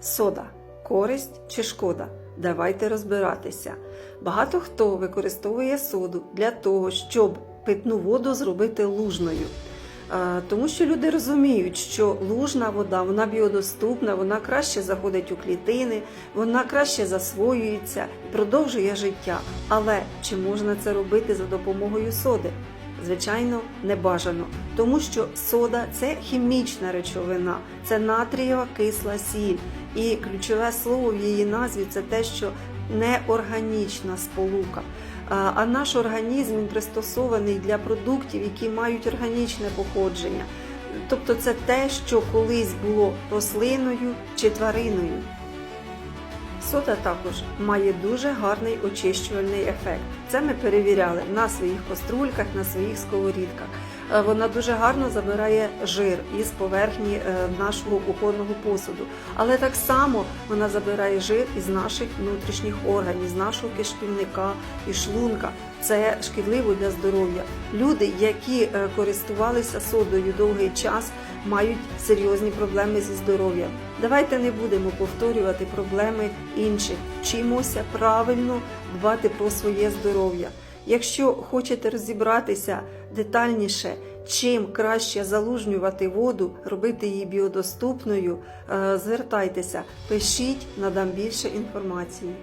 Сода користь чи шкода? Давайте розбиратися. Багато хто використовує соду для того, щоб питну воду зробити лужною. Тому що люди розуміють, що лужна вода вона біодоступна, вона краще заходить у клітини, вона краще засвоюється і продовжує життя. Але чи можна це робити за допомогою соди? Звичайно, не бажано, тому що сода це хімічна речовина, це натрієва кисла сіль. І ключове слово в її назві це те, що неорганічна сполука. А наш організм він пристосований для продуктів, які мають органічне походження. Тобто це те, що колись було рослиною чи твариною. Сода також має дуже гарний очищувальний ефект. Це ми перевіряли на своїх каструльках, на своїх сковорідках. Е, Вона дуже гарно забирає жир із поверхні е, нашого кухонного посуду. Але так само вона забирає жир із наших внутрішніх органів, з нашого кишківника і шлунка. Це шкідливо для здоров'я. Люди, які е, користувалися содою довгий час, мають серйозні проблеми зі здоров'ям. Давайте не будемо повторювати проблеми інших. Вчимося правильно дбати про своє здоров'я. Якщо хочете розібратися детальніше, чим краще залужнювати воду, робити її біодоступною, е, звертайтеся, пишіть, надам більше інформації.